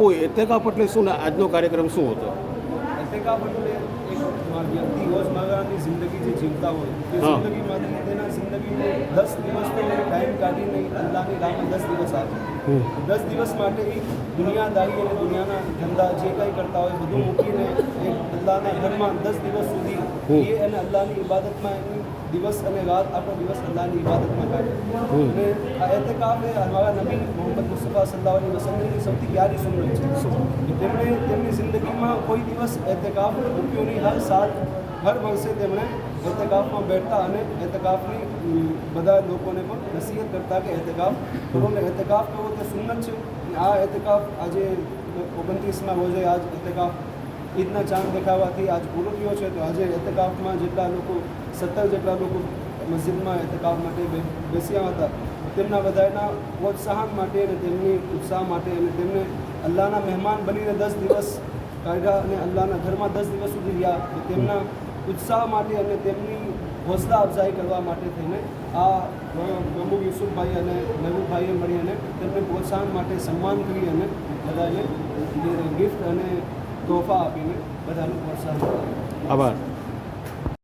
બાપુ એતેકાફ એટલે શું ને આજનો કાર્યક્રમ શું હતો? એતેકાફ એટલે એક વ્યક્તિ રોજમર્રાની જિંદગી જે જીવતા હોય તે જિંદગી જિંદગીમાંથી તેના જિંદગી દસ દિવસનો ટાઈમ કાઢીને અલ્લાહની રાહમાં દસ દિવસ આપે. દસ દિવસ માટે એ દુનિયાદારી અને દુનિયાના ધંધા જે કંઈ કરતા હોય બધું મૂકીને એક અલ્લાહના ઘરમાં દસ દિવસ સુધી એ અલ્લાહની ઇબાદતમાં એની દિવસ અને રાત આખો દિવસ અલ્લાહની ઇબાદતમાં કાઢે. અને આ એતેકાફ એ અમારા નબી મોહમ્મદ મુસ્તફા સલ્લાહ અલી સૌથી પ્યારી સુંદર છે. તેમણે તેમની જિંદગીમાં કોઈ દિવસ એતકાફ મૂક્યો નહીં. હર સાલ હર વર્ષે તેમણે એતેકાફમાં બેઠતા અને એતકાફની બધા લોકોને પણ નસીહત કરતા કે એતકાફ કરો. ને એતેકાફ કરવો તે સુન્નત છે. આ એતકાફ આજે ઓગણત્રીસમાં રોજે આજ એતેકાફ ઈદના ચાંદ દેખાવાથી આજ પૂરો થયો છે. તો આજે એતકાફમાં જેટલા લોકો, સત્તર જેટલા લોકો મસ્જિદમાં એતકાફ માટે બેસ્યા હતા, તેમના બધાના પ્રોત્સાહન માટે અને તેમની ઉત્સાહ માટે અને તેમને અલ્લાહના મહેમાન બનીને દસ દિવસ કાઢ્યા અને અલ્લાહના ઘરમાં દસ દિવસ સુધી રહ્યા. તો તેમના ઉત્સાહ માટે અને તેમની હૌસલા અફઝાઈ કરવા માટે થઈને આ મહબૂબ યુસુફભાઈ અને મહેબૂબભાઈએ મળી અને તેમને પ્રોત્સાહન માટે સન્માન કરી અને બધાને ગિફ્ટ અને તોહફા આપીને બધાનું પ્રોત્સાહન આભાર.